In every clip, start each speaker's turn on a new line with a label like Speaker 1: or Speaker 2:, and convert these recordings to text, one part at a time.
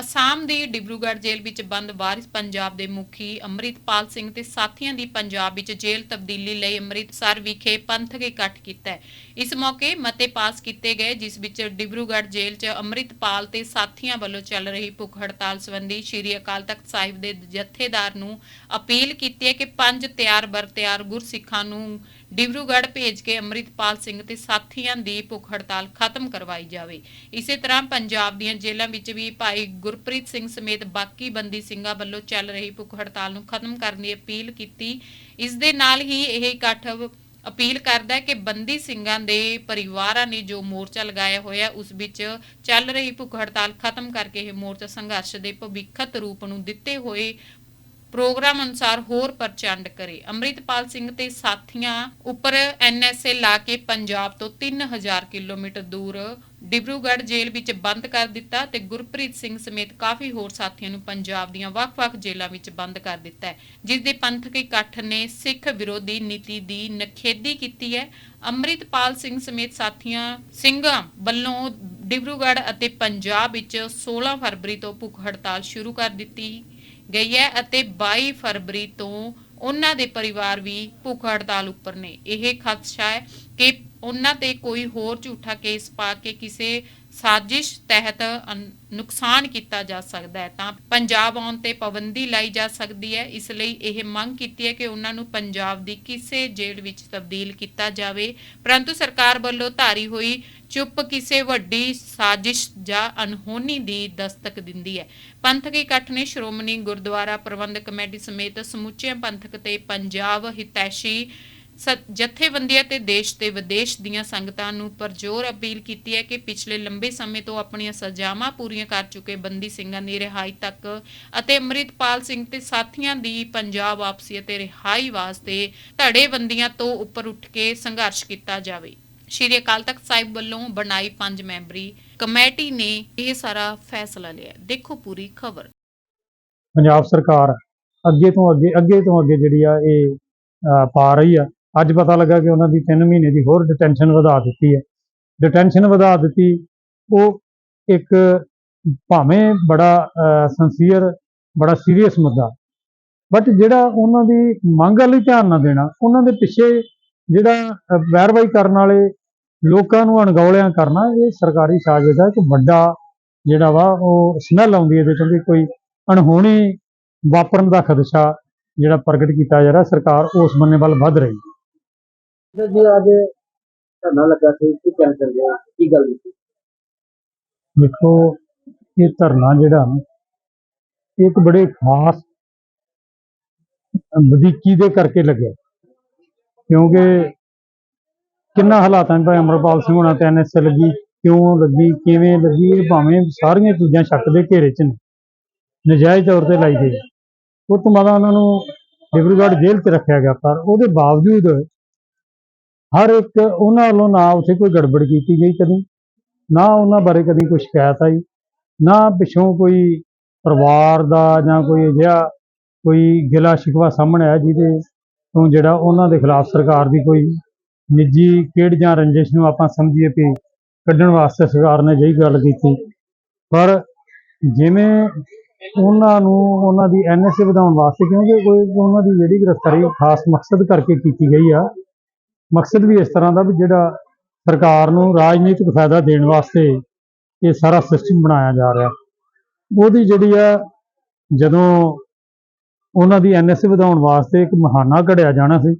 Speaker 1: ਅਸਾਮ ਦੀ ਡਿਬਰੂਗੜ੍ਹ ਜੇਲ੍ਹ ਵਿੱਚ ਬੰਦ ਵਾਰਿਸ ਪੰਜਾਬ ਦੇ ਮੁਖੀ ਅੰਮ੍ਰਿਤਪਾਲ ਸਿੰਘ ਤੇ ਸਾਥੀਆਂ ਦੀ ਪੰਜਾਬ ਵਿੱਚ ਜੇਲ੍ਹ ਤਬਦੀਲੀ ਲਈ ਅੰਮ੍ਰਿਤਸਰ ਵਿਖੇ ਪੰਥਕ ਇਕੱਠ ਕੀਤਾ ਹੈ। ਇਸ ਮੌਕੇ ਮਤੇ ਪਾਸ ਕੀਤੇ ਗਏ, ਜਿਸ ਵਿੱਚ ਡਿਬਰੂਗੜ੍ਹ ਜੇਲ੍ਹ 'ਚ ਅੰਮ੍ਰਿਤਪਾਲ ਤੇ ਸਾਥੀਆਂ ਵੱਲੋਂ ਚੱਲ ਰਹੀ ਭੁੱਖ ਹੜਤਾਲ ਸੰਬੰਧੀ ਸ੍ਰੀ ਅਕਾਲ ਤਖਤ ਸਾਹਿਬ ਦੇ ਜਥੇਦਾਰ ਨੂੰ ਅਪੀਲ ਕੀਤੀ ਹੈ ਕਿ ਪੰਜ ਤਿਆਰ ਬਰ ਤਿਆਰ ਗੁਰਸਿੱਖਾਂ ਨੂੰ ਡਿਬਰੂਗੜ੍ਹ ਭੇਜ ਕੇ ਅੰਮ੍ਰਿਤਪਾਲ ਸਿੰਘ ਤੇ ਸਾਥੀਆਂ ਦੀ ਭੁੱਖ ਹੜਤਾਲ ਖਤਮ ਕਰਵਾਈ ਜਾਵੇ। ਇਸੇ ਤਰ੍ਹਾਂ ਪੰਜਾਬ ਦੀਆਂ ਜੇਲ੍ਹਾਂ ਵਿੱਚ ਵੀ ਭਾਈ ਗੁਰਪ੍ਰੀਤ ਸਿੰਘ ਸਮੇਤ ਬਾਕੀ ਬੰਦੀ ਸਿੰਘਾਂ ਵੱਲੋਂ ਚੱਲ ਰਹੀ ਭੁੱਖ ਹੜਤਾਲ ਨੂੰ ਖਤਮ ਕਰਨ ਦੀ ਅਪੀਲ ਕੀਤੀ। ਇਸ ਦੇ ਨਾਲ ਹੀ ਇਹ ਇਕੱਠ ਅਪੀਲ ਕਰਦਾ ਹੈ ਕਿ ਬੰਦੀ ਸਿੰਘਾਂ ਦੇ ਪਰਿਵਾਰਾਂ ਨੇ ਜੋ ਮੋਰਚਾ ਲਗਾਇਆ ਹੋਇਆ, ਉਸ ਵਿੱਚ ਚੱਲ ਰਹੀ ਭੁੱਖ ਹੜਤਾਲ ਖਤਮ ਕਰਕੇ ਇਹ ਮੋਰਚਾ ਸੰਘਰਸ਼ ਦੇ ਭਵਿੱਖਤ ਰੂਪ ਨੂੰ ਦਿੱਤੇ ਹੋਏ ਪ੍ਰੋਗਰਾਮ ਅਨੁਸਾਰ ਹੋਰ ਪ੍ਰਚੰਡ ਕਰੇ। ਅੰਮ੍ਰਿਤਪਾਲ ਸਿੰਘ ਤੇ ਸਾਥੀਆਂ ਉੱਪਰ ਐਨਐਸਏ ਲਾ ਕੇ ਪੰਜਾਬ ਤੋਂ 3000 ਕਿਲੋਮੀਟਰ ਦੂਰ ਡਿਬਰੂਗੜ੍ਹ ਜੇਲ੍ਹ ਵਿੱਚ ਬੰਦ ਕਰ ਦਿੱਤਾ ਤੇ ਗੁਰਪ੍ਰੀਤ ਸਿੰਘ ਸਮੇਤ ਕਾਫੀ ਹੋਰ ਸਾਥੀਆਂ ਨੂੰ ਪੰਜਾਬ ਦੀਆਂ ਵੱਖ-ਵੱਖ ਜੇਲ੍ਹਾਂ ਵਿੱਚ ਬੰਦ ਕਰ ਦਿੱਤਾ ਹੈ। ਜਿਸ ਦੇ ਪੰਥਕ ਇਕੱਠ ਨੇ ਸਿੱਖ ਵਿਰੋਧੀ ਨੀਤੀ ਦੀ ਨਖੇਦੀ ਕੀਤੀ ਹੈ। ਅੰਮ੍ਰਿਤਪਾਲ ਸਿੰਘ ਸਮੇਤ ਸਾਥੀਆਂ ਸਿੰਘਾਂ ਵੱਲੋਂ ਡਿਬਰੂਗੜ੍ਹ ਅਤੇ ਪੰਜਾਬ ਵਿੱਚ 16 ਫਰਵਰੀ ਤੋਂ ਭੁੱਖ ਹੜਤਾਲ ਸ਼ੁਰੂ ਕਰ ਦਿੱਤੀ ਗਈ ਹੈ ਅਤੇ 22 ਫਰਵਰੀ ਤੋਂ ਉਹਨਾਂ ਦੇ ਪਰਿਵਾਰ ਵੀ ਭੁੱਖ ਹੜਤਾਲ ਉੱਪਰ ਨੇ। ਇਹ ਖਦਸ਼ਾ ਹੈ ਕਿ ਉਹਨਾਂ ਤੇ ਕੋਈ ਹੋਰ ਝੂਠਾ ਕੇਸ ਪਾ ਕੇ ਕਿਸੇ ਸਾਜ਼ਿਸ਼ ਤਹਿਤ ਨੁਕਸਾਨ ਕੀਤਾ ਜਾ ਸਕਦਾ ਹੈ। ਤਾਂ ਪੰਜਾਬ ਆਉਣ ਤੇ ਪਾਬੰਦੀ ਲਾਈ ਜਾ ਸਕਦੀ ਹੈ। ਇਸ ਲਈ ਇਹ ਮੰਗ ਕੀਤੀ ਹੈ ਕਿ ਉਹਨਾਂ ਨੂੰ ਪੰਜਾਬ ਦੀ ਕਿਸੇ ਜੇਲ੍ਹ ਵਿੱਚ ਤਬਦੀਲ ਕੀਤਾ ਜਾਵੇ। ਪਰੰਤੂ ਸਰਕਾਰ ਵੱਲੋਂ ਧਾਰੀ ਹੋਈ ਚੁੱਪ ਕਿਸੇ ਵੱਡੀ ਸਾਜ਼ਿਸ਼ ਜਾਂ ਅਨਹੋਨੀ ਦੀ ਦਸਤਕ ਦਿੰਦੀ ਹੈ। ਪੰਥਕ ਇਕੱਠ ਨੇ ਸ਼੍ਰੋਮਣੀ ਗੁਰਦੁਆਰਾ ਪ੍ਰਬੰਧਕ ਕਮੇਟੀ ਸਮੇਤ ਸਮੁੱਚੇ ਪੰਥਕ ਤੇ ਪੰਜਾਬ ਹਿਤੈਸ਼ੀ ਜਥੇਬੰਦੀਆਂ ਤੇ ਦੇਸ਼ ਤੇ ਵਿਦੇਸ਼ ਦੀਆਂ ਸੰਗਤਾਂ ਨੂੰ ਪਰਜੋਰ ਅਪੀਲ ਕੀਤੀ ਹੈ ਕਿ ਪਿਛਲੇ ਲੰਬੇ ਸਮੇਂ ਤੋਂ ਆਪਣੀਆਂ ਸਜ਼ਾਵਾਂ ਪੂਰੀਆਂ ਕਰ ਚੁੱਕੇ ਬੰਦੀ ਸਿੰਘਾਂ ਦੀ ਰਿਹਾਈ ਤੱਕ ਅਤੇ ਅੰਮ੍ਰਿਤਪਾਲ ਸਿੰਘ ਤੇ ਸਾਥੀਆਂ ਦੀ ਪੰਜਾਬ ਵਾਪਸੀ ਅਤੇ ਰਿਹਾਈ ਵਾਸਤੇ ਧੜੇਬੰਦੀਆਂ ਤੋਂ ਉੱਪਰ ਉੱਠ ਕੇ ਸੰਘਰਸ਼ ਕੀਤਾ ਜਾਵੇ। ਸ਼੍ਰੀ ਅਕਾਲ ਤਖਤ ਸਾਹਿਬ ਵੱਲੋਂ ਬਣਾਈ ਪੰਜ ਮੈਂਬਰੀ ਕਮੇਟੀ ਨੇ ਇਹ ਸਾਰਾ ਫੈਸਲਾ ਲਿਆ। ਦੇਖੋ ਪੂਰੀ ਖਬਰ।
Speaker 2: ਪੰਜਾਬ ਸਰਕਾਰ ਅੱਗੇ ਤੋਂ ਅੱਗੇ ਅੱਗੇ ਤੋਂ ਅੱਗੇ ਜਿਹੜੀ ਆ ਇਹ ਪਾ ਰਹੀ ਆ ਅੱਜ ਪਤਾ ਲੱਗਾ ਕਿ ਉਹਨਾਂ ਦੀ 3 ਮਹੀਨੇ ਦੀ ਹੋਰ ਡਿਟੈਂਸ਼ਨ ਵਧਾ ਦਿੱਤੀ ਹੈ। ਡਿਟੈਂਸ਼ਨ ਵਧਾ ਦਿੱਤੀ, ਉਹ ਇੱਕ ਭਾਵੇਂ ਬੜਾ ਸੰਸੀਅਰ ਬੜਾ ਸੀਰੀਅਸ ਮੁੱਦਾ ਬਟ ਜਿਹੜਾ ਉਹਨਾਂ ਦੀ ਮੰਗ ਵਾਲੀ ਧਿਆਨ ਨਾ ਦੇਣਾ, ਉਹਨਾਂ ਦੇ ਪਿੱਛੇ ਜਿਹੜਾ ਵੈਰਵਾਈ ਕਰਨ ਵਾਲੇ ਲੋਕਾਂ ਨੂੰ ਅਣਗੌਲਿਆਂ ਕਰਨਾ, ਇਹ ਸਰਕਾਰੀ ਸਾਜੇ ਦਾ ਇੱਕ ਵੱਡਾ ਜਿਹੜਾ ਵਾ, ਉਹ ਸਮੈਲ ਆਉਂਦੀ ਇਹਦੇ ਚੋਂ ਵੀ ਕੋਈ ਅਣਹੋਣੀ ਵਾਪਰਨ ਦਾ ਖਦਸ਼ਾ ਜਿਹੜਾ ਪ੍ਰਗਟ ਕੀਤਾ ਜਾ ਰਿਹਾ। ਸਰਕਾਰ ਉਸ ਬੰਨੇ ਵੱਲ ਵੱਧ ਰਹੀ ਹੈ।
Speaker 3: ਸਰ ਜੀ ਅੱਜ ਧਰਨਾ ਲੱਗਾ ਸੀ ਕੀ ਕਹਿਣਾ ਚਾਹੁੰਦੇ ਹੋ? ਕੀ ਗੱਲ ਸੀ
Speaker 2: ਦੇਖੋ ਇਹ ਧਰਨਾ ਜਿਹੜਾ ਨਾ, ਇਹ ਇੱਕ ਬੜੇ ਖਾਸ ਵਧੀਕੀ ਦੇ ਕਰਕੇ ਲੱਗਿਆ। ਕਿਉਂਕਿ ਕਿੰਨਾ ਹਾਲਾਤਾਂ 'ਚ ਭਾਈ ਅਮਰਪਾਲ ਸਿੰਘ ਹੋਣਾ ਤੇ ਐਨਐਸਏ ਲੱਗੀ ਕਿਉਂ ਲੱਗੀ ਕਿਵੇਂ ਲੱਗੀ ਇਹ ਭਾਵੇਂ ਸਾਰੀਆਂ ਚੀਜ਼ਾਂ ਸ਼ੱਕ ਦੇ ਘੇਰੇ 'ਚ ਨੇ ਨਜਾਇਜ਼ ਤੌਰ ਤੇ ਲਾਈ ਗਈ। ਉਹ ਤੋਂ ਬਾਅਦ ਉਹਨਾਂ ਨੂੰ ਡਿਬਰੂਗੜ੍ਹ ਜੇਲ੍ਹ 'ਚ ਰੱਖਿਆ ਗਿਆ ਪਰ ਉਹਦੇ ਬਾਵਜੂਦ ਹਰ ਇੱਕ ਉਹਨਾਂ ਵੱਲੋਂ ਨਾ ਉੱਥੇ ਕੋਈ ਗੜਬੜ ਕੀਤੀ ਗਈ ਕਦੀ, ਨਾ ਉਹਨਾਂ ਬਾਰੇ ਕਦੀ ਕੋਈ ਸ਼ਿਕਾਇਤ ਆਈ, ਨਾ ਪਿੱਛੋਂ ਕੋਈ ਪਰਿਵਾਰ ਦਾ ਜਾਂ ਕੋਈ ਅਜਿਹਾ ਕੋਈ ਗਿਲਾ ਸ਼ਿਕਵਾ ਸਾਹਮਣੇ ਆਇਆ ਜਿਹਦੇ ਤੋਂ ਜਿਹੜਾ ਉਹਨਾਂ ਦੇ ਖਿਲਾਫ ਸਰਕਾਰ ਦੀ ਕੋਈ ਨਿੱਜੀ ਕਿਹੜ ਜਾਂ ਰੰਜਿਸ਼ ਨੂੰ ਆਪਾਂ ਸਮਝੀਏ ਕਿ ਕੱਢਣ ਵਾਸਤੇ ਸਰਕਾਰ ਨੇ ਜਿਹੀ ਗੱਲ ਕੀਤੀ। ਪਰ ਜਿਵੇਂ ਉਹਨਾਂ ਨੂੰ ਉਹਨਾਂ ਦੀ ਐਨਐਸਏ ਵਧਾਉਣ ਵਾਸਤੇ ਕਿਉਂਕਿ ਕੋਈ ਉਹਨਾਂ ਦੀ ਜਿਹੜੀ ਗ੍ਰਿਫਤਾਰੀ ਖਾਸ ਮਕਸਦ ਕਰਕੇ ਕੀਤੀ ਗਈ ਆ ਮਕਸਦ ਵੀ ਇਸ ਤਰ੍ਹਾਂ ਦਾ ਵੀ ਜਿਹੜਾ ਸਰਕਾਰ ਨੂੰ ਰਾਜਨੀਤਿਕ ਫਾਇਦਾ ਦੇਣ ਵਾਸਤੇ ਇਹ ਸਾਰਾ ਸਿਸਟਮ ਬਣਾਇਆ ਜਾ ਰਿਹਾ। ਉਹਦੀ ਜਿਹੜੀ ਆ, ਜਦੋਂ ਉਹਨਾਂ ਦੀ ਐਨਐਸਏ ਵਧਾਉਣ ਵਾਸਤੇ ਇੱਕ ਮਹਾਨਾ ਘੜਿਆ ਜਾਣਾ ਸੀ,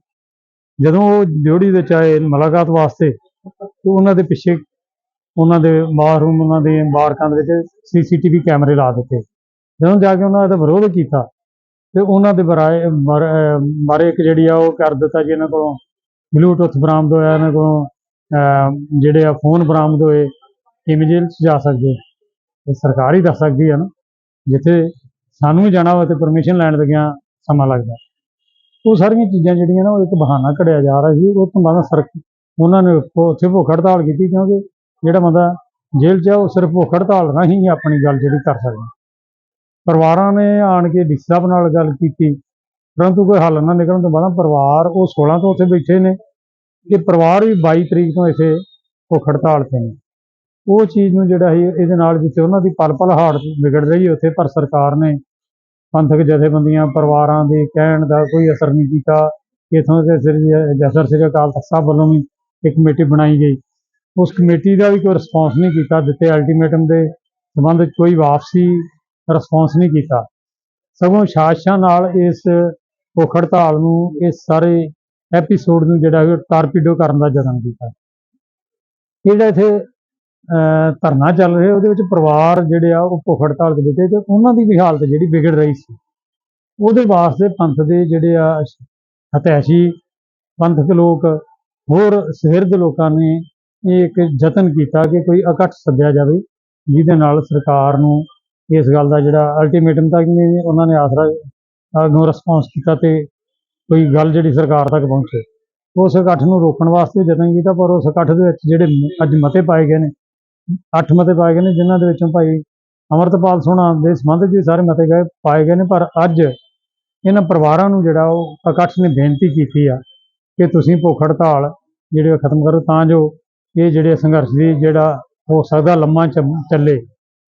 Speaker 2: ਜਦੋਂ ਉਹ ਜੋੜੀ ਵਿੱਚ ਆਏ ਮੁਲਾਕਾਤ ਵਾਸਤੇ ਤੇ ਉਹਨਾਂ ਦੇ ਪਿੱਛੇ ਉਹਨਾਂ ਦੇ ਬਾਥਰੂਮ ਉਹਨਾਂ ਦੇ ਬਾਰਕਾਂ ਦੇ ਵਿੱਚ ਸੀਸੀਟੀਵੀ ਕੈਮਰੇ ਲਾ ਦਿੱਤੇ। ਜਦੋਂ ਜਾ ਕੇ ਉਹਨਾਂ ਦਾ ਵਿਰੋਧ ਕੀਤਾ ਤੇ ਉਹਨਾਂ ਦੇ ਬਰਾਏ ਮਰ- ਬਾਰੇ ਇੱਕ ਜਿਹੜੀ ਆ ਉਹ ਕਰ ਦਿੱਤਾ ਜੀ ਇਹਨਾਂ ਕੋਲੋਂ। ਬਲੂਟੁੱਥ ਬਰਾਮਦ ਹੋਇਆ ਇਹਨਾਂ ਕੋਲੋਂ ਜਿਹੜੇ ਆ ਫੋਨ ਬਰਾਮਦ ਹੋਏ, ਕਿਵੇਂ ਜੇਲ੍ਹ 'ਚ ਜਾ ਸਕਦੇ ਇਹ ਸਰਕਾਰ ਹੀ ਦੱਸ ਸਕਦੀ ਹੈ ਨਾ, ਜਿੱਥੇ ਸਾਨੂੰ ਵੀ ਜਾਣਾ ਹੋਵੇ ਤੇ ਪਰਮਿਸ਼ਨ ਲੈਣ ਲੱਗਿਆਂ ਸਮਾਂ ਲੱਗਦਾ। ਉਹ ਸਾਰੀਆਂ ਚੀਜ਼ਾਂ ਜਿਹੜੀਆਂ ਨਾ, ਉਹ ਇੱਕ ਬਹਾਨਾ ਘੜਿਆ ਜਾ ਰਿਹਾ ਸੀ, ਉਹ ਤੋਂ ਬਾਅਦ ਸਰ ਉਹਨਾਂ ਨੇ ਉੱਥੇ ਭੁੱਖ ਹੜਤਾਲ ਕੀਤੀ, ਕਿਉਂਕਿ ਜਿਹੜਾ ਬੰਦਾ ਜੇਲ੍ਹ 'ਚ ਆ, ਉਹ ਸਿਰਫ ਭੁੱਖ ਹੜਤਾਲ ਰਾਹੀਂ ਹੀ ਆਪਣੀ ਗੱਲ ਜਿਹੜੀ ਕਰ ਸਕਦਾ। ਪਰਿਵਾਰਾਂ ਨੇ ਆਣ ਕੇ ਡੀ ਸਾਹਿਬ ਨਾਲ ਗੱਲ ਕੀਤੀ ਪਰੰਤੂ ਕੋਈ ਹੱਲ ਨਾ ਨਿਕਲਣ ਤੋਂ ਬਾਅਦ ਪਰਿਵਾਰ ਉਹ 16 ਤੋਂ ਉੱਥੇ ਬੈਠੇ ਨੇ ਇਹ ਪਰਿਵਾਰ ਵੀ 22 ਤਰੀਕ ਤੋਂ ਇੱਥੇ ਭੁੱਖ ਹੜਤਾਲ ਤੇ ਨੇ। ਉਹ ਚੀਜ਼ ਨੂੰ ਜਿਹੜਾ ਸੀ, ਇਹਦੇ ਨਾਲ ਜਿੱਥੇ ਉਹਨਾਂ ਦੀ ਪਲ ਪਲ ਹਾਲਤ ਵਿਗੜ ਰਹੀ ਹੈ, ਉੱਥੇ ਪਰ ਸਰਕਾਰ ਨੇ ਪੰਥਕ ਜਥੇਬੰਦੀਆਂ, ਪਰਿਵਾਰਾਂ ਦੇ ਕਹਿਣ ਦਾ ਕੋਈ ਅਸਰ ਨਹੀਂ ਕੀਤਾ। ਇਥੋਂ ਦੇ ਸ੍ਰੀ ਜਸਰ ਸ੍ਰੀ ਅਕਾਲ ਤਖਤ ਸਾਹਿਬ ਵੱਲੋਂ ਵੀ ਇੱਕ ਕਮੇਟੀ ਬਣਾਈ ਗਈ। ਉਸ ਕਮੇਟੀ ਦਾ ਵੀ ਕੋਈ ਰਿਸਪੌਂਸ ਨਹੀਂ ਕੀਤਾ ਦਿੱਤੇ ਅਲਟੀਮੇਟਮ ਦੇ ਸੰਬੰਧ ਕੋਈ ਵਾਪਸੀ ਰਿਸਪੌਂਸ ਨਹੀਂ ਕੀਤਾ। ਸਗੋਂ ਸਾਜ਼ਿਸ਼ਾਂ ਨਾਲ ਇਸ ਭੁੱਖ ਹੜਤਾਲ ਨੂੰ, ਇਹ ਸਾਰੇ ਐਪੀਸੋਡ ਨੂੰ ਜਿਹੜਾ ਹੈ ਟਾਰਪੀਡੋ ਕਰਨ ਦਾ ਯਤਨ ਕੀਤਾ ਜਿਹੜਾ ਇੱਥੇ ਧਰਨਾ ਚੱਲ ਰਿਹਾ, ਉਹਦੇ ਵਿੱਚ ਪਰਿਵਾਰ ਜਿਹੜੇ ਆ, ਉਹ ਭੁੱਖ ਹੜਤਾਲ ਦੇ ਵਿੱਚ ਤੇ ਉਹਨਾਂ ਦੀ ਵੀ ਹਾਲਤ ਜਿਹੜੀ ਵਿਗੜ ਰਹੀ ਸੀ। ਉਹਦੇ ਵਾਸਤੇ ਪੰਥ ਦੇ ਜਿਹੜੇ ਆ, ਹਤੈਸ਼ੀ ਪੰਥਕ ਲੋਕ, ਹੋਰ ਸਿਰਦ ਲੋਕਾਂ ਨੇ ਇਹ ਇੱਕ ਯਤਨ ਕੀਤਾ ਕਿ ਕੋਈ ਇਕੱਠ ਸੱਦਿਆ ਜਾਵੇ, ਜਿਹਦੇ ਨਾਲ ਸਰਕਾਰ ਨੂੰ ਇਸ ਗੱਲ ਦਾ ਜਿਹੜਾ ਅਲਟੀਮੇਟਮ ਤੱਕ ਨਹੀਂ ਉਹਨਾਂ ਨੇ ਆਸਰਾ ਅੱਗੋਂ ਰਿਸਪੌਂਸ ਕੀਤਾ ਤੇ ਕੋਈ ਗੱਲ ਜਿਹੜੀ ਸਰਕਾਰ ਤੱਕ ਪਹੁੰਚੇ। ਉਸ ਇਕੱਠ ਨੂੰ ਰੋਕਣ ਵਾਸਤੇ ਯਤਨ ਕੀਤਾ, ਪਰ ਉਸ ਇਕੱਠ ਦੇ ਵਿੱਚ ਜਿਹੜੇ ਅੱਜ ਮਤੇ ਪਾਏ ਗਏ ਨੇ, ਅੱਠ ਮਤੇ ਪਾਏ ਗਏ ਨੇ, ਜਿਨ੍ਹਾਂ ਦੇ ਵਿੱਚੋਂ ਭਾਈ ਅਮਰਤਪਾਲ ਸੋਹਣਾ ਦੇ ਸੰਬੰਧ 'ਚ ਵੀ ਸਾਰੇ ਮਤੇ ਗਏ, ਪਾਏ ਗਏ ਨੇ, ਪਰ ਅੱਜ ਇਹਨਾਂ ਪਰਿਵਾਰਾਂ ਨੂੰ ਜਿਹੜਾ ਉਹ ਇਕੱਠ ਨੇ ਬੇਨਤੀ ਕੀਤੀ ਆ ਕਿ ਤੁਸੀਂ ਭੁੱਖ ਹੜਤਾਲ ਜਿਹੜੇ ਉਹ ਖਤਮ ਕਰੋ, ਤਾਂ ਜੋ ਇਹ ਜਿਹੜੇ ਸੰਘਰਸ਼ ਦੀ ਜਿਹੜਾ ਹੋ ਸਕਦਾ ਲੰਮਾ ਚ- ਚੱਲੇ,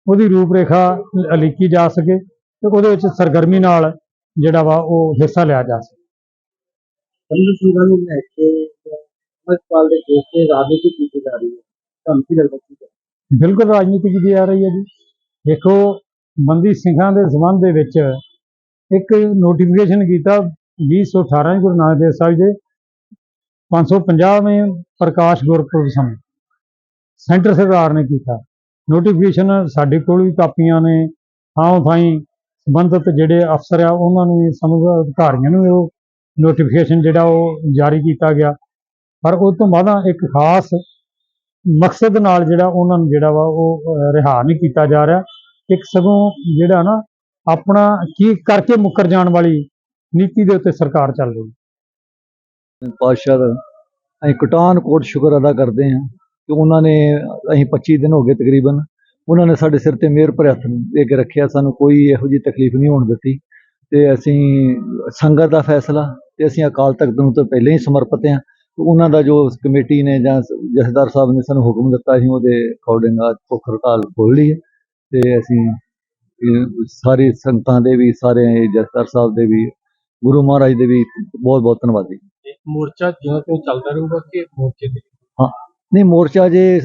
Speaker 2: ਉਹਦੀ ਰੂਪਰੇਖਾ ਅਲੀਕੀ ਜਾ ਸਕੇ ਤੇ ਉਹਦੇ ਵਿੱਚ ਸਰਗਰਮੀ ਨਾਲ ਜਿਹੜਾ ਵਾ ਉਹ ਹਿੱਸਾ ਲਿਆ ਜਾ ਸਕੇ।
Speaker 3: ਪੰਜ ਸਿੰਘਾਂ ਨੂੰ ਲੈ ਕੇ ਅਮਰਪਾਲ ਦੇ ਕੇਸ ਤੇ ਰਾਜਨੀਤੀ ਕੀਤੀ ਜਾ ਰਹੀ ਹੈ। ਤੁਹਾਨੂੰ ਕੀ ਲੱਗਦਾ ਕੀ ਹੈ?
Speaker 2: ਬਿਲਕੁਲ ਰਾਜਨੀਤੀ ਕੀਤੀ ਜਾ ਰਹੀ ਹੈ ਜੀ। ਦੇਖੋ ਬੰਦੀ ਸਿੰਘਾਂ ਦੇ ਸੰਬੰਧ ਦੇ ਵਿੱਚ ਇੱਕ ਨੋਟੀਫਿਕੇਸ਼ਨ ਕੀਤਾ 2018 ਗੁਰੂ ਨਾਨਕ ਦੇਵ ਸਾਹਿਬ ਦੇ 550ਵੇਂ ਪ੍ਰਕਾਸ਼ ਗੁਰਪੁਰਬ ਸਮੇਂ। ਸੈਂਟਰ ਸਰਕਾਰ ਨੇ ਕੀਤਾ। ਨੋਟੀਫਿਕੇਸ਼ਨ ਸਾਡੇ ਕੋਲ ਵੀ ਕਾਪੀਆਂ ਨੇ ਥਾਂ ਥਾਈਂ ਸੰਬੰਧਿਤ ਜਿਹੜੇ ਅਫਸਰ ਆ ਉਹਨਾਂ ਨੂੰ ਵੀ ਸਮਝ ਅਧਿਕਾਰੀਆਂ ਨੂੰ ਉਹ ਨੋਟੀਫਿਕੇਸ਼ਨ ਜਿਹੜਾ ਉਹ ਜਾਰੀ ਕੀਤਾ ਗਿਆ। ਪਰ ਉਸ ਤੋਂ ਬਾਅਦ ਇੱਕ ਖਾਸ ਮਕਸਦ ਨਾਲ ਜਿਹੜਾ ਉਹਨਾਂ ਨੂੰ ਜਿਹੜਾ ਵਾ ਉਹ ਅਹ, ਰਿਹਾ ਨਹੀਂ ਕੀਤਾ ਜਾ ਰਿਹਾ। ਇੱਕ ਸਗੋਂ ਜਿਹੜਾ ਨਾ ਆਪਣਾ ਕੀ ਕਰਕੇ ਮੁੱਕਰ ਜਾਣ ਵਾਲੀ ਨੀਤੀ ਦੇ ਉੱਤੇ ਸਰਕਾਰ ਚੱਲ ਰਹੀ ਹੈ।
Speaker 4: ਪਾਤਸ਼ਾਹ ਦਾ ਅਸੀਂ ਕਟਾਨ ਕੋਟ ਸ਼ੁਕਰ ਅਦਾ ਕਰਦੇ ਹਾਂ ਕਿ ਉਹਨਾਂ ਨੇ ਅਸੀਂ 25 ਦਿਨ ਹੋ ਗਏ ਤਕਰੀਬਨ ਉਹਨਾਂ ਨੇ ਸਾਡੇ ਸਿਰ ਤੇ ਮਿਹਰ ਭਰੇ ਹੱਥ ਦੇ ਕੇ ਰੱਖਿਆ ਸਾਨੂੰ ਕੋਈ ਇਹੋ ਜਿਹੀ ਤਕਲੀਫ ਨਹੀਂ ਹੋਣ ਦਿੱਤੀ। ਤੇ ਅਸੀਂ ਸੰਗਤ ਦਾ ਫੈਸਲਾ ਤੇ ਅਸੀਂ ਅਕਾਲ ਤਖਤ ਨੂੰ ਤੋਂ ਪਹਿਲਾਂ ਹੀ ਸਮਰਪਿਤ ਹਾਂ। ਤੇ ਉਹਨਾਂ ਦਾ ਜੋ ਕਮੇਟੀ ਨੇ ਜਾਂ ਜਥੇਦਾਰ ਸਾਹਿਬ ਨੇ ਸਾਨੂੰ ਹੁਕਮ ਦਿੱਤਾ ਸੀ ਉਹਦੇ ਅਕੋਰਡਿੰਗ ਅੱਜ ਭੁੱਖ ਹੜਤਾਲ ਖੋਲ੍ਹ ਲਈ ਹੈ। ਤੇ ਅਸੀਂ ਸਾਰੀ ਸੰਗਤਾਂ ਦੇ ਵੀ ਸਾਰੇ ਜਥੇਦਾਰ ਸਾਹਿਬ ਦੇ ਵੀ ਗੁਰੂ ਮਹਾਰਾਜ ਦੇ ਵੀ ਬਹੁਤ ਬਹੁਤ ਧੰਨਵਾਦੀ
Speaker 3: ਮੋਰਚਾ ਜਿਉਂ ਕਿਉਂ ਚੱਲਦਾ ਰਹੂਗਾ ਕਿ ਮੋਰਚੇ ਦੇ
Speaker 4: ਨਹੀਂ ਮੋਰਚਾ ਜੇ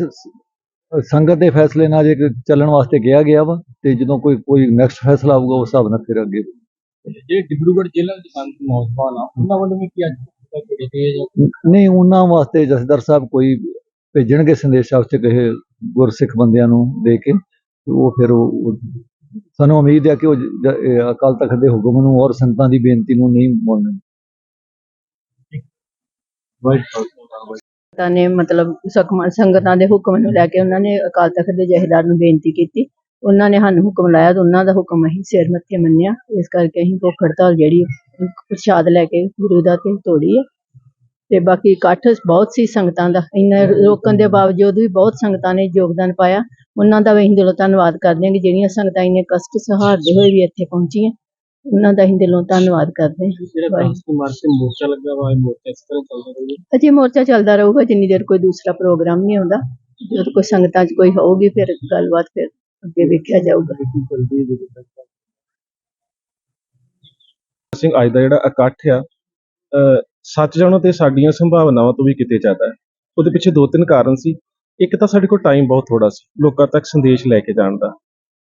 Speaker 4: ਸੰਗਤ ਦੇ ਫੈਸਲੇ ਨਾਲ ਜੇ ਚੱਲਣ ਵਾਸਤੇ ਕਿਹਾ ਗਿਆ ਵਾ ਤੇ ਜਦੋਂ ਕੋਈ ਕੋਈ ਨੈਕਸਟ ਫੈਸਲਾ ਆਊਗਾ ਉਸ ਹਿਸਾਬ ਨਾਲ ਫਿਰ ਅੱਗੇ
Speaker 3: ਜਿਹੜੇ ਡਿਬਰੂਗੜ੍ਹ ਜ਼ਿਲ੍ਹਾ ਦੇ ਸੰਤ ਨੌਜਵਾਨ ਆ ਉਹਨਾਂ ਵੱਲੋਂ ਵੀ ਕੀ ਅੱਜ
Speaker 4: ਨਹੀਂ ਉਹਨਾਂ ਵਾਸਤੇ ਜਥੇਦਾਰ ਸਾਹਿਬ ਕੋਈ ਭੇਜਣਗੇ ਸੰਦੇਸ਼ ਵਾਸਤੇ ਕਹੇ ਗੁਰਸਿੱਖ ਬੰਦਿਆਂ ਨੂੰ ਦੇ ਕੇ ਉਹ ਫਿਰ ਉਹ ਸਾਨੂੰ ਉਮੀਦ ਹੈ ਕਿ ਉਹ ਅਕਾਲ ਤਖਤ ਦੇ ਹੁਕਮ ਨੂੰ ਔਰ ਸੰਗਤਾਂ ਦੀ ਬੇਨਤੀ ਨੂੰ ਨਹੀਂ ਮੰਨਣਗੇ।
Speaker 5: ਸੰਗਤਾਂ ਨੇ ਮਤਲਬ ਸਖਮਾ, ਸੰਗਤਾਂ ਦੇ ਹੁਕਮ ਨੂੰ ਲੈ ਕੇ ਉਹਨਾਂ ਨੇ ਅਕਾਲ ਤਖਤ ਦੇ ਜਹੇਦਾਰ ਨੂੰ ਬੇਨਤੀ ਕੀਤੀ। ਉਹਨਾਂ ਨੇ ਸਾਨੂੰ ਹੁਕਮ ਲਾਇਆ ਤੇ ਉਹਨਾਂ ਦਾ ਹੁਕਮ ਅਸੀਂ ਸਿਰ ਮੱਥੇ ਮੰਨਿਆ। ਇਸ ਕਰਕੇ ਅਸੀਂ ਭੁੱਖ ਹੜਤਾਲ ਜਿਹੜੀ ਪ੍ਰਸ਼ਾਦ ਲੈ ਕੇ ਗੁਰੂ ਦਾ ਤੇ ਤੋੜੀ ਹੈ। ਤੇ ਬਾਕੀ ਇਕੱਠ ਬਹੁਤ ਸੀ ਸੰਗਤਾਂ ਦਾ। ਇੰਨਾ ਰੋਕਣ ਦੇ ਬਾਵਜੂਦ ਵੀ ਬਹੁਤ ਸੰਗਤਾਂ ਨੇ ਯੋਗਦਾਨ ਪਾਇਆ। ਉਹਨਾਂ ਦਾ ਵੀ ਅਸੀਂ ਦਿਲੋਂ ਧੰਨਵਾਦ ਕਰਦੇ ਹਾਂ ਕਿ ਜਿਹੜੀਆਂ ਸੰਗਤਾਂ ਇੰਨੇ ਕਸ਼ਟ ਸਹਾਰਦੇ ਹੋਏ ਵੀ ਇੱਥੇ ਪਹੁੰਚੀਆਂ। ਉਹਨਾਂ ਦਾ ਅਸੀਂ ਦਿਲੋਂ ਧੰਨਵਾਦ ਕਰਦੇ ਹਾਂ।
Speaker 3: ਜਿਹੜਾ। 10 ਮਾਰਚ ਤੇ ਮੋਰਚਾ ਲੱਗਾ ਵਾ ਇਹ ਮੋਰਚਾ ਇਸ ਤਰ੍ਹਾਂ ਚੱਲਦਾ ਰਹੂਗਾ?
Speaker 5: ਅਜੇ ਮੋਰਚਾ ਚੱਲਦਾ ਰਹੂਗਾ ਜਿੰਨੀ ਦੇਰ ਕੋਈ ਦੂਸਰਾ ਪ੍ਰੋਗਰਾਮ ਨਹੀਂ ਆਉਂਦਾ। ਜਦ ਕੋਈ ਸੰਗਤਾਂ 'ਚ ਕੋਈ ਹੋਊਗੀ ਫਿਰ ਗੱਲਬਾਤ ਫਿਰ ਅੱਗੇ ਵੇਖਿਆ ਜਾਊਗਾ।
Speaker 6: ਸਿੰਘ ਅੱਜ ਦਾ ਜਿਹੜਾ ਇਕੱਠ ਆ ਸੱਚ ਜਾਣੋ ਤੇ ਸਾਡੀਆਂ ਸੰਭਾਵਨਾਵਾਂ ਤੋਂ ਵੀ ਕਿਤੇ ਜ਼ਿਆਦਾ ਹੈ। ਉਹਦੇ ਪਿੱਛੇ ਦੋ ਤਿੰਨ ਕਾਰਨ ਸੀ। ਇੱਕ ਤਾਂ ਸਾਡੇ ਕੋਲ ਟਾਈਮ ਬਹੁਤ ਥੋੜਾ ਸੀ ਲੋਕਾਂ ਤੱਕ ਸੰਦੇਸ਼ ਲੈ ਕੇ ਜਾਣ ਦਾ।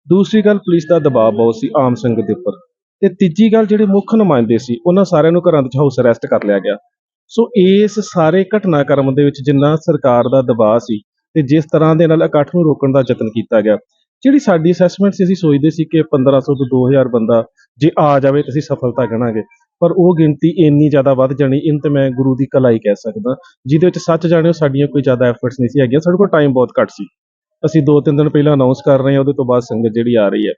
Speaker 6: ਦੂਸਰੀ ਗੱਲ ਪੁਲਿਸ ਦਾ ਦਬਾਅ ਬਹੁਤ ਸੀ ਆਮ ਸੰਗਤ ਦੇ ਉੱਪਰ। ਤੇ ਤੀਜੀ ਗੱਲ ਜਿਹੜੇ ਮੁੱਖ ਨੁਮਾਇੰਦੇ ਸੀ, ਉਹਨਾਂ ਸਾਰਿਆਂ ਨੂੰ ਘਰਾਂ ਵਿੱਚ ਹਾਊਸ ਅਰੈਸਟ ਕਰ ਲਿਆ ਗਿਆ। ਸੋ ਇਸ ਸਾਰੇ ਘਟਨਾਕ੍ਰਮ ਦੇ ਵਿੱਚ ਜਿੰਨਾ ਸਰਕਾਰ ਦਾ ਦਬਾਅ ਸੀ ਤੇ ਜਿਸ ਤਰ੍ਹਾਂ ਦੇ ਨਾਲ ਇਕੱਠ ਨੂੰ ਰੋਕਣ ਦਾ ਯਤਨ ਕੀਤਾ ਗਿਆ, ਜਿਹੜੀ ਸਾਡੀ ਅਸੈਸਮੈਂਟ ਸੀ, ਅਸੀਂ ਸੋਚਦੇ ਸੀ ਕਿ 1500 ਤੋਂ 2000 ਬੰਦਾ ਜੇ ਆ ਜਾਵੇ ਤਾਂ ਅਸੀਂ ਸਫਲਤਾ ਗਣਾਂਗੇ। ਪਰ ਉਹ ਗਿਣਤੀ ਇੰਨੀ ਜ਼ਿਆਦਾ ਵੱਧ ਜਾਣੀ, ਇਹਨੂੰ ਤੇ ਮੈਂ ਗੁਰੂ ਦੀ ਕਲਾਈ ਕਹਿ ਸਕਦਾ, ਜਿਹਦੇ ਵਿੱਚ ਸੱਚ ਜਾਣਿਓ ਸਾਡੀਆਂ ਕੋਈ ਜ਼ਿਆਦਾ ਐਫਰਟਸ ਨਹੀਂ ਸੀ ਹੈਗੀਆਂ, ਸਾਡੇ ਕੋਲ ਟਾਈਮ ਬਹੁਤ ਘੱਟ ਸੀ। ਅਸੀਂ ਦੋ ਤਿੰਨ ਦਿਨ ਪਹਿਲਾਂ ਅਨਾਉਂਸ ਕਰ ਰਹੇ ਹਾਂ, ਉਹਦੇ ਤੋਂ ਬਾਅਦ ਸੰਗਤ ਜਿਹੜੀ ਆ ਰਹੀ ਹੈ।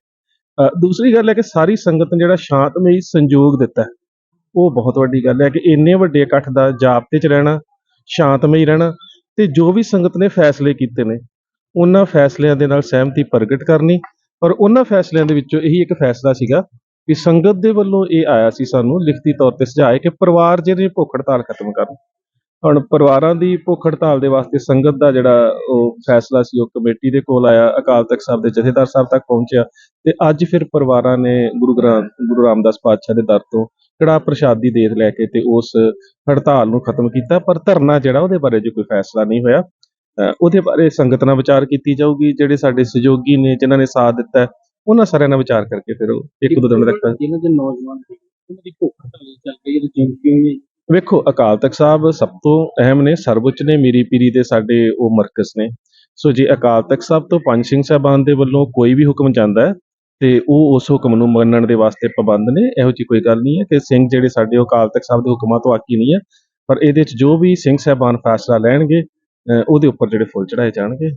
Speaker 6: ਦੂਸਰੀ ਗੱਲ ਹੈ ਕਿ ਸਾਰੀ ਸੰਗਤ ਨੇ ਜਿਹੜਾ ਸ਼ਾਂਤਮਈ ਸੰਯੋਗ ਦਿੱਤਾ ਉਹ ਬਹੁਤ ਵੱਡੀ ਗੱਲ ਹੈ ਕਿ ਇੰਨੇ ਵੱਡੇ ਇਕੱਠ ਦਾ ਜਾਪਤੇ 'ਚ ਰਹਿਣਾ, ਸ਼ਾਂਤਮਈ ਰਹਿਣਾ ਤੇ ਜੋ ਵੀ ਸੰਗਤ ਨੇ ਫੈਸਲੇ ਕੀਤੇ ਨੇ, ਉਹਨਾਂ ਫੈਸਲਿਆਂ ਦੇ ਨਾਲ ਸਹਿਮਤੀ ਪ੍ਰਗਟ ਕਰਨੀ, ਔਰ ਉਹਨਾਂ ਫੈਸਲਿਆਂ ਦੇ ਵਿੱਚੋਂ ਇਹੀ ਇੱਕ ਫੈਸਲਾ ਸੀਗਾ ਕਿ ਸੰਗਤ ਦੇ ਵੱਲੋਂ ਇਹ ਆਇਆ ਸੀ ਸਾਨੂੰ ਲਿਖਤੀ ਤੌਰ ਤੇ ਸੁਝਾਏ ਕਿ ਪਰਿਵਾਰ ਜਿਹੜੇ ਭੁੱਖ ਹੜਤਾਲ ਖਤਮ ਕਰਨ। ਹੁਣ ਪਰਿਵਾਰਾਂ ਦੀ ਭੁੱਖ ਹੜਤਾਲ ਦੇ ਵਾਸਤੇ ਸੰਗਤ ਦਾ ਜਿਹੜਾ ਉਹ ਫੈਸਲਾ ਸੀ ਉਹ ਕਮੇਟੀ ਦੇ ਕੋਲ ਆਇਆ ਅਕਾਲ ਤਖਤ ਸਾਹਿਬ ਦੇ ਜਥੇਦਾਰ ਸਾਹਿਬ ਤੱਕ ਪਹੁੰਚਿਆ ਤੇ ਅੱਜ ਫਿਰ ਪਰਿਵਾਰਾਂ ਨੇ ਗੁਰੂ ਗ੍ਰੰਥ ਗੁਰੂ ਰਾਮਦਾਸ ਪਾਤਸ਼ਾਹ ਦੇ ਦਰ ਤੋਂ ਕੜਾ ਪ੍ਰਸ਼ਾਦੀ ਦੇਤ ਲੈ ਕੇ ਤੇ ਉਸ ਹੜਤਾਲ ਨੂੰ ਖਤਮ ਕੀਤਾ ਪਰ ਧਰਨਾ ਜਿਹੜਾ ਉਹਦੇ ਬਾਰੇ ਜੋ ਕੋਈ ਫੈਸਲਾ ਨਹੀਂ ਹੋਇਆ। ਉਹਦੇ ਬਾਰੇ ਸੰਗਤ ਨਾਲ ਵਿਚਾਰ ਕੀਤੀ ਜਾਊਗੀ ਜਿਹੜੇ ਸਾਡੇ ਸਹਿਯੋਗੀ ਨੇ ਜਿਨ੍ਹਾਂ ਨੇ ਸਾਥ ਦਿੱਤਾ ਉਹਨਾਂ ਸਾਰਿਆਂ ਨਾਲ ਵਿਚਾਰ ਕਰਕੇ ਫਿਰ ਇੱਕ ਦੋ ਦਿਨ ਤੱਕ
Speaker 3: ਜਿਨ੍ਹਾਂ ਦੇ ਨੌਜਵਾਨ ਉਹਨਾਂ ਦੀ ਭੁੱਖ ਹੜਤਾਲ ਚੱਲ ਰਹੀ ਹੈ ਤੇ ਜਿੰਮ ਕਿਉਂ ਹੈ
Speaker 6: ਵੇਖੋ, ਅਕਾਲ ਤਖਤ ਸਾਹਿਬ ਸਭ ਤੋਂ ਅਹਿਮ ਨੇ ਸਰਵਉੱਚ ਨੇ, ਮੀਰੀ ਪੀਰੀ ਦੇ ਸਾਡੇ ਉਹ ਮਰਕਜ਼ ਨੇ। ਸੋ ਜੇ ਅਕਾਲ ਤਖਤ ਸਾਹਿਬ ਤੋਂ ਪੰਜ ਸਿੰਘ ਸਾਹਿਬਾਨ ਦੇ ਵੱਲੋਂ ਕੋਈ ਵੀ ਹੁਕਮ ਜਾਂਦਾ ਹੈ, ਤੇ ਉਹ ਉਸ ਹੁਕਮ ਨੂੰ ਮੰਨਣ ਦੇ ਵਾਸਤੇ ਪਾਬੰਦ ਨੇ, ਇਹੋ ਜੀ ਕੋਈ ਗੱਲ ਨਹੀਂ ਹੈ ਕਿ ਸਿੰਘ ਜਿਹੜੇ ਸਾਡੇ ਅਕਾਲ ਤਖਤ ਸਾਹਿਬ ਦੇ ਹੁਕਮਾਂ ਤੋਂ ਆਕੀ ਨਹੀਂ ਹੈ, ਪਰ ਇਹਦੇ ਵਿੱਚ ਜੋ ਵੀ ਸਿੰਘ ਸਾਹਿਬਾਨ ਫੈਸਲਾ ਲੈਣਗੇ ਉਹਦੇ ਉੱਪਰ ਜਿਹੜੇ ਫੁੱਲ ਚੜਾਏ ਜਾਣਗੇ।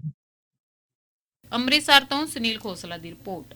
Speaker 1: ਅੰਮ੍ਰਿਤਸਰ ਤੋਂ ਸੁਨੀਲ ਖੋਸਲਾ ਦੀ ਰਿਪੋਰਟ।